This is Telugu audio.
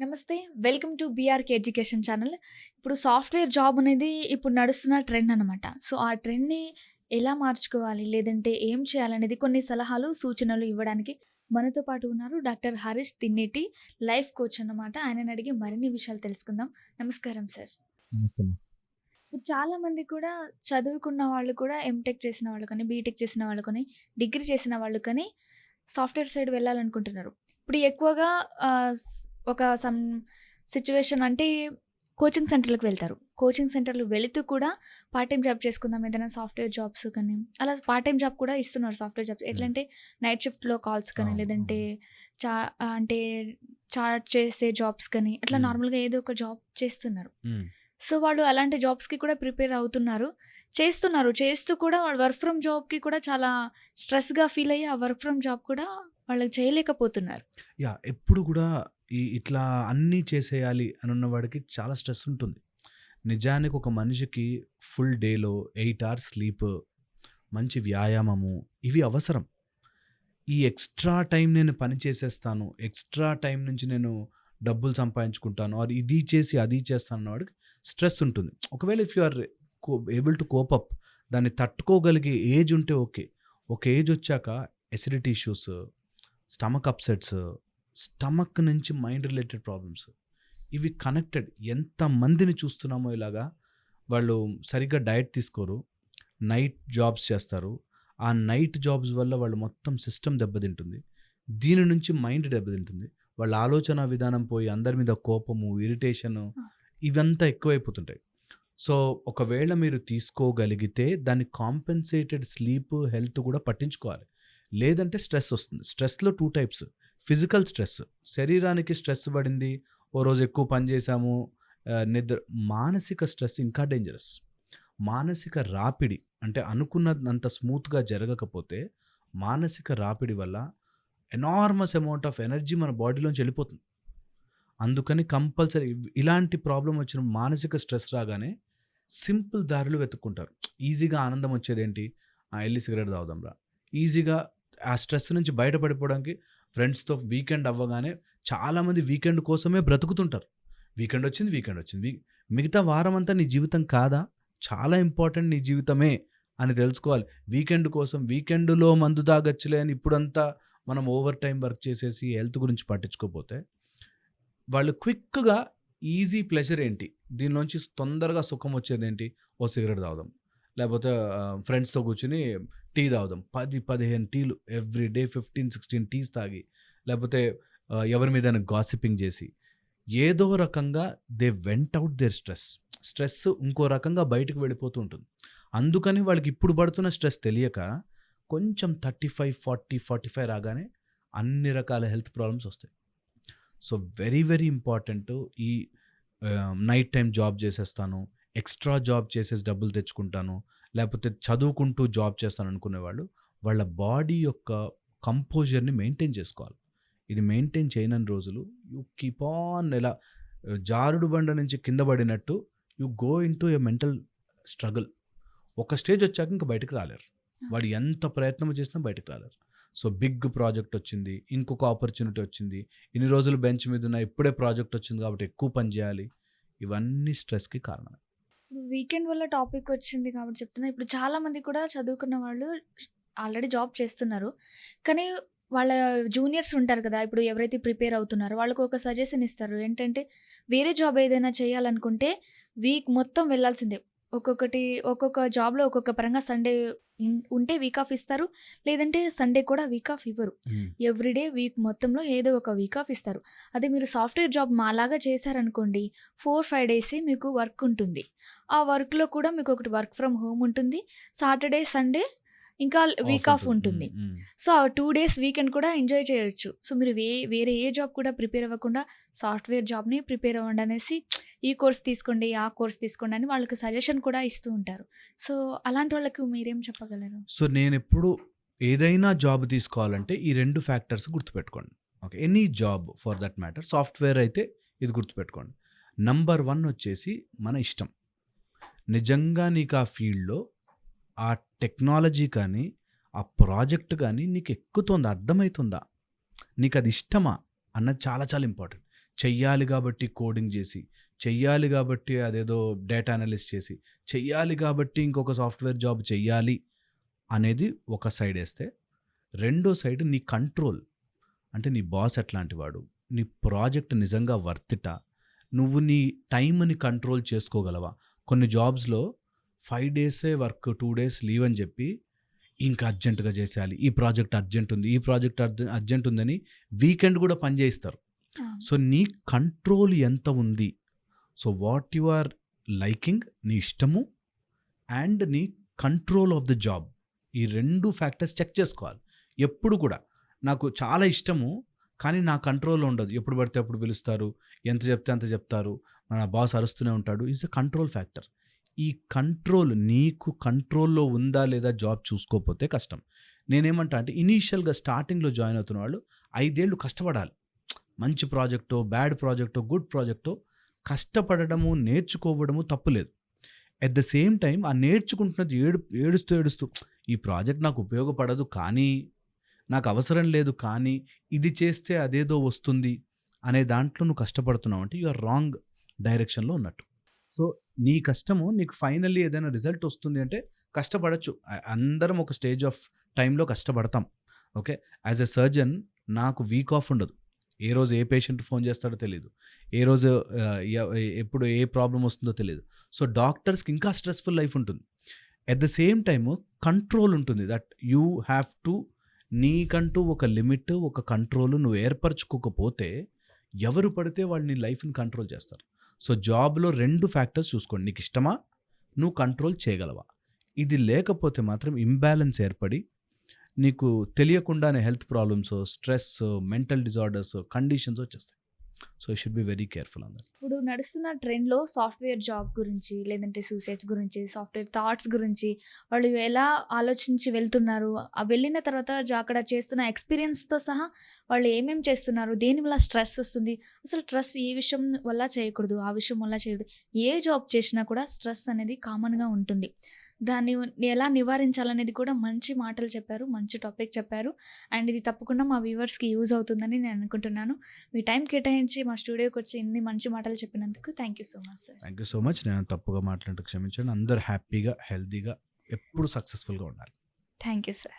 నమస్తే welcome to BRK education channel. ఇప్పుడు సాఫ్ట్వేర్ జాబ్ అనేది ఇప్పుడు నడుస్తున్న ట్రెండ్ అనమాట సో ఆ ట్రెండ్ని ఎలా మార్చుకోవాలి? లేదంటే ఏం చేయాలనేది కొన్ని సలహాలు సూచనలు ఇవ్వడానికి మనతో పాటు ఉన్నారు doctor Harish Tinneti life coach అన్నమాట. ఆయనని అడిగి మరిన్ని విషయాలు తెలుసుకుందాం. నమస్కారం సార్. నమస్తే చాలా మంది కూడా చదువుకున్న వాళ్ళు కూడా ఎంటెక్ చేసిన వాళ్ళు కానీ బీటెక్ చేసిన వాళ్ళు కానీ డిగ్రీ చేసిన వాళ్ళు కానీ సాఫ్ట్వేర్ సైడ్ వెళ్ళాలనుకుంటున్నారు. ఇప్పుడు ఎక్కువగా ఒక సమ్ సిచ్యువేషన్ అంటే కోచింగ్ సెంటర్లకు వెళ్తారు. కోచింగ్ సెంటర్లు వెళుతూ కూడా పార్ట్ టైం జాబ్ చేసుకుందాం ఏదైనా సాఫ్ట్వేర్ జాబ్స్ కానీ అలా పార్ట్ టైం జాబ్ కూడా ఇస్తున్నారు సాఫ్ట్వేర్ జాబ్స్. ఎట్లా అంటే నైట్ షిఫ్ట్లో కాల్స్ కానీ లేదంటే చా అంటే చార్ట్ చేసే జాబ్స్ కానీ అట్లా. నార్మల్గా ఏదో ఒక జాబ్ చేస్తున్నారు. సో వాళ్ళు అలాంటి జాబ్స్కి కూడా ప్రిపేర్ అవుతున్నారు. చేస్తున్నారు. చేస్తూ కూడా వాళ్ళు వర్క్ ఫ్రమ్ జాబ్కి కూడా చాలా స్ట్రెస్గా ఫీల్ అయ్యి ఆ వర్క్ ఫ్రమ్ జాబ్ కూడా వాళ్ళకి చేయలేకపోతున్నారు. యా ఎప్పుడు కూడా ఈ ఇట్లా అన్నీ చేసేయాలి అని ఉన్నవాడికి చాలా స్ట్రెస్ ఉంటుంది. నిజానికి ఒక మనిషికి ఫుల్ డేలో ఎయిట్ అవర్స్ స్లీప్ మంచి వ్యాయామము ఇవి అవసరం. ఈ ఎక్స్ట్రా టైం నేను పని చేసేస్తాను ఎక్స్ట్రా టైం నుంచి నేను డబ్బులు సంపాదించుకుంటాను ఆర్ ఇది చేసి అది చేస్తాను అన్నవాడికి స్ట్రెస్ ఉంటుంది. ఒకవేళ if you are able to cope up దాన్ని తట్టుకోగలిగే ఏజ్ ఉంటే ఓకే. ఒక ఏజ్ వచ్చాక acidity issues stomach upsets stomach నుంచి మైండ్ రిలేటెడ్ ప్రాబ్లమ్స్. ఇవి కనెక్టెడ్. ఎంతమందిని చూస్తున్నామో ఇలాగా వాళ్ళు సరిగ్గా డయట్ తీసుకోరు. నైట్ జాబ్స్ చేస్తారు. ఆ నైట్ జాబ్స్ వల్ల వాళ్ళు మొత్తం సిస్టమ్ దెబ్బతింటుంది. దీని నుంచి మైండ్ దెబ్బతింటుంది. వాళ్ళ ఆలోచన విధానం పోయి అందరి మీద కోపము ఇరిటేషను ఇవంతా ఎక్కువైపోతుంటాయి. సో ఒకవేళ మీరు తీసుకోగలిగితే దాన్ని కాంపెన్సేటెడ్ స్లీప్ హెల్త్ కూడా పట్టించుకోవాలి. లేదంటే స్ట్రెస్ వస్తుంది. స్ట్రెస్లో టూ టైప్స్. Physical stress. శరీరానికి స్ట్రెస్ పడింది. ఓ రోజు ఎక్కువ పని చేశాము. నిద్ర మానసిక స్ట్రెస్ ఇంకా డేంజరస్ మానసిక రాపిడి అంటే అనుకున్నంత స్మూత్గా జరగకపోతే మానసిక రాపిడి వల్ల ఎనార్మస్ అమౌంట్ ఆఫ్ ఎనర్జీ మన బాడీలోంచి వెళ్ళిపోతుంది. అందుకని కంపల్సరీ ఇలాంటి ప్రాబ్లం వచ్చిన మానసిక స్ట్రెస్ రాగానే సింపుల్ దారులు వెతుక్కుంటారు. ఈజీగా ఆనందం వచ్చేది ఏంటి ఆ, వెళ్ళి సిగరెట్ తాగుదాం రా. ఈజీగా ఆ స్ట్రెస్ నుంచి బయటపడిపోవడానికి ఫ్రెండ్స్తో వీకెండ్ అవ్వగానే చాలామంది వీకెండ్ కోసమే బ్రతుకుతుంటారు. వీకెండ్ వచ్చింది వీకెండ్ వచ్చింది. వీ- మిగతా వారం అంతా నీ జీవితం కాదా? చాలా ఇంపార్టెంట్ నీ జీవితమే అని తెలుసుకోవాలి. వీకెండ్ కోసం వీకెండ్లో మందు తాగచ్చులే అని ఇప్పుడంతా మనం ఓవర్ టైం వర్క్ చేసేసి హెల్త్ గురించి పట్టించుకోపోతే వాళ్ళు క్విక్గా ఈజీ ప్లెజర్ ఏంటి? దీనిలోంచి తొందరగా సుఖం వచ్చేది ఏంటి ఓ సిగరెట్ తాగుదాం. లేకపోతే ఫ్రెండ్స్తో కూర్చుని టీ తాగుదాం. పది పదిహేను టీలు every day fifteen sixteen teas తాగి లేకపోతే ఎవరి మీద గాసిపింగ్ చేసి ఏదో రకంగా they went out their stress. Stress ఇంకో రకంగా బయటకు వెళ్ళిపోతూ ఉంటుంది. అందుకని వాళ్ళకి ఇప్పుడు పడుతున్న స్ట్రెస్ తెలియక కొంచెం thirty five forty forty five రాగానే అన్ని రకాల హెల్త్ ప్రాబ్లమ్స్ వస్తాయి. సో వెరీ వెరీ ఇంపార్టెంట్ ఈ నైట్ టైం జాబ్ చేసేస్తాను ఎక్స్ట్రా జాబ్ చేసేసి డబ్బులు తెచ్చుకుంటాను లేకపోతే చదువుకుంటూ జాబ్ చేస్తాను అనుకునేవాళ్ళు వాళ్ళ బాడీ యొక్క కంపోజర్ని మెయింటైన్ చేసుకోవాలి. ఇది మెయింటైన్ చేయనని రోజులు యూ కీప్ ఆన్ ఎలా జారుడు బండ నుంచి కింద పడినట్టు you go into a mental struggle. ఒక స్టేజ్ వచ్చాక ఇంకా బయటకు రాలేరు. వాడు ఎంత ప్రయత్నం చేసినా బయటకు రాలేరు. సో బిగ్ ప్రాజెక్ట్ వచ్చింది ఇంకొక ఆపర్చునిటీ వచ్చింది ఇన్ని రోజులు బెంచ్ మీద ఉన్న ఇప్పుడే ప్రాజెక్ట్ వచ్చింది కాబట్టి ఎక్కువ పని చేయాలి ఇవన్నీ స్ట్రెస్కి కారణం వీకెండ్ వల్ల టాపిక్ వచ్చింది కాబట్టి చెప్తున్నా. ఇప్పుడు చాలా మంది కూడా చదువుకున్న వాళ్ళు ఆల్రెడీ జాబ్ చేస్తున్నారు. కానీ వాళ్ళ జూనియర్స్ ఉంటారు కదా ఇప్పుడు ఎవరైతే ప్రిపేర్ అవుతున్నారో వాళ్ళకు ఒక సజెషన్ ఇస్తారు. ఏంటంటే వేరే జాబ్ ఏదైనా చేయాలనుకుంటే వీక్ మొత్తం వెళ్ళాల్సిందే. ఒక్కొక్కటి ఒక్కొక్క జాబ్లో ఒక్కొక్క పరంగా సండే ఉంటే వీక్ ఆఫ్ ఇస్తారు. లేదంటే సండే కూడా వీక్ ఆఫ్ ఇవ్వరు. ఎవ్రీడే వీక్ మొత్తంలో ఏదో ఒక వీక్ ఆఫ్ ఇస్తారు. అదే మీరు సాఫ్ట్వేర్ జాబ్ మాలాగా చేశారనుకోండి ఫోర్ ఫైవ్ డేసే మీకు వర్క్ ఉంటుంది. ఆ వర్క్లో కూడా మీకు ఒకటి వర్క్ ఫ్రమ్ హోమ్ ఉంటుంది. సాటర్డే సండే ఇంకా వీక్ ఆఫ్ ఉంటుంది. సో ఆ టూ డేస్ వీకెండ్ కూడా ఎంజాయ్ చేయొచ్చు. సో మీరు వే వేరే ఏ జాబ్ కూడా ప్రిపేర్ అవ్వకుండా సాఫ్ట్వేర్ జాబ్ని ప్రిపేర్ అవ్వండి అనేసి ఈ కోర్స్ తీసుకోండి ఆ కోర్స్ తీసుకోండి అని వాళ్ళకి సజెషన్ కూడా ఇస్తూ ఉంటారు. సో అలాంటి వాళ్ళకి మీరేం చెప్పగలరు? సో నేను ఎప్పుడు ఏదైనా జాబ్ తీసుకోవాలంటే ఈ రెండు ఫ్యాక్టర్స్ గుర్తుపెట్టుకోండి. Okay any job for that matter software అయితే ఇది గుర్తుపెట్టుకోండి. నంబర్ వన్ వచ్చేసి మన ఇష్టం. నిజంగా నీకు ఆ ఫీల్డ్లో ఆ టెక్నాలజీ కానీ ఆ ప్రాజెక్ట్ కానీ నీకు ఎక్కుతుందా అర్థమవుతుందా నీకు అది ఇష్టమా అన్నది చాలా చాలా ఇంపార్టెంట్. చెయ్యాలి కాబట్టి కోడింగ్ చేసి చెయ్యాలి కాబట్టి అదేదో డేటా అనలిస్ట్ చేసి చెయ్యాలి కాబట్టి ఇంకొక సాఫ్ట్వేర్ జాబ్ చెయ్యాలి అనేది ఒక సైడ్ వేస్తే రెండో సైడ్ నీ కంట్రోల్. అంటే నీ బాస్ ఎట్లాంటి వాడు నీ ప్రాజెక్ట్ నిజంగా వర్తిట? నువ్వు నీ టైంని కంట్రోల్ చేసుకోగలవా? కొన్ని జాబ్స్లో ఫైవ్ డేసే వర్క్ టూ డేస్ లీవ్ అని చెప్పి ఇంకా అర్జెంటుగా చేసేయాలి. ఈ ప్రాజెక్ట్ అర్జెంట్ ఉంది ఈ ప్రాజెక్ట్ అర్జె అర్జెంట్ ఉందని వీకెండ్ కూడా పని చేయిస్తారు. సో నీ కంట్రోల్ ఎంత ఉంది? So what you are liking నీ ఇష్టము అండ్ నీ కంట్రోల్ ఆఫ్ ద జాబ్. ఈ రెండు ఫ్యాక్టర్స్ చెక్ చేసుకోవాలి. ఎప్పుడు కూడా. నాకు చాలా ఇష్టము కానీ నా కంట్రోల్లో ఉండదు. ఎప్పుడు పడితే అప్పుడు పిలుస్తారు ఎంత చెప్తే అంత చెప్తారు మన బాస్ అరుస్తూనే ఉంటాడు. ఈజ్ ద కంట్రోల్ ఫ్యాక్టర్ ఈ కంట్రోల్ నీకు కంట్రోల్లో ఉందా లేదా జాబ్ చూసుకోకపోతే కష్టం. నేనేమంటా అంటే ఇనీషియల్గా స్టార్టింగ్లో జాయిన్ అవుతున్న వాళ్ళు ఐదేళ్ళు కష్టపడాలి. మంచి ప్రాజెక్టో బ్యాడ్ ప్రాజెక్టో గుడ్ ప్రాజెక్టో కష్టపడడము నేర్చుకోవడము తప్పులేదు ఎట్ ద సేమ్ టైం ఆ నేర్చుకుంటున్నది ఏడు ఏడుస్తూ ఏడుస్తూ ఈ ప్రాజెక్ట్ నాకు ఉపయోగపడదు కానీ నాకు అవసరం లేదు కానీ ఇది చేస్తే అదేదో వస్తుంది అనే దాంట్లో నువ్వు కష్టపడుతున్నావు అంటే యు ఆర్ రాంగ్ డైరెక్షన్లో ఉన్నట్టు. సో నీ కష్టము నీకు ఫైనల్లీ ఏదైనా రిజల్ట్ వస్తుంది అంటే కష్టపడచ్చు. అందరం ఒక స్టేజ్ ఆఫ్ టైంలో కష్టపడతాం. ఓకే? యాజ్ ఎ సర్జన్ నాకు వీక్ ఆఫ్ ఉండదు. ఏ రోజు ఏ పేషెంట్ ఫోన్ చేస్తాడో తెలియదు ఏ రోజు ఎప్పుడు ఏ ప్రాబ్లం వస్తుందో తెలియదు సో డాక్టర్స్కి ఇంకా స్ట్రెస్ఫుల్ లైఫ్ ఉంటుంది. At the same time control ఉంటుంది దట్ యూ హ్యావ్ టు నీకంటూ ఒక లిమిట్ ఒక కంట్రోల్ నువ్వు ఏర్పరచుకోకపోతే ఎవరు పడితే వాళ్ళు నీ లైఫ్ని కంట్రోల్ చేస్తారు. సో జాబ్లో రెండు ఫ్యాక్టర్స్ చూసుకోండి. నీకు ఇష్టమా? నువ్వు కంట్రోల్ చేయగలవా? ఇది లేకపోతే మాత్రం ఇంబ్యాలెన్స్ ఏర్పడి నీకు తెలియకుండానే health problems stress mental disorders conditions వచ్చేస్తాయి. So should be very careful అన్న ఇప్పుడు నడుస్తున్న ట్రెండ్లో సాఫ్ట్వేర్ జాబ్ గురించి లేదంటే సూసైడ్స్ గురించి సాఫ్ట్వేర్ థాట్స్ గురించి వాళ్ళు ఎలా ఆలోచించి వెళ్తున్నారు? ఆ వెళ్ళిన తర్వాత అక్కడ చేస్తున్న ఎక్స్పీరియన్స్తో సహా వాళ్ళు ఏమేమి చేస్తున్నారు? దేని వల్ల స్ట్రెస్ వస్తుంది? అసలు స్ట్రెస్ ఏ విషయం వల్ల చేయకూడదు ఆ విషయం వల్ల చేయకూడదు. ఏ జాబ్ చేసినా కూడా స్ట్రెస్ అనేది కామన్గా ఉంటుంది. దాన్ని ఎలా నివారించాలనేది కూడా మంచి మాటలు చెప్పారు మంచి టాపిక్ చెప్పారు. అండ్ ఇది తప్పకుండా మా వ్యూవర్స్కి యూజ్ అవుతుందని నేను అనుకుంటున్నాను. మీ టైం కేటాయించి మా స్టూడియోకి వచ్చి ఇన్ని మంచి మాటలు చెప్పినందుకు thank you so much sir. Thank you so much. నేను తప్పుగా మాట్లాడినట్టు క్షమించండి. అందరు హ్యాపీగా హెల్తీగా ఎప్పుడు సక్సెస్ఫుల్గా ఉండాలి. Thank you sir.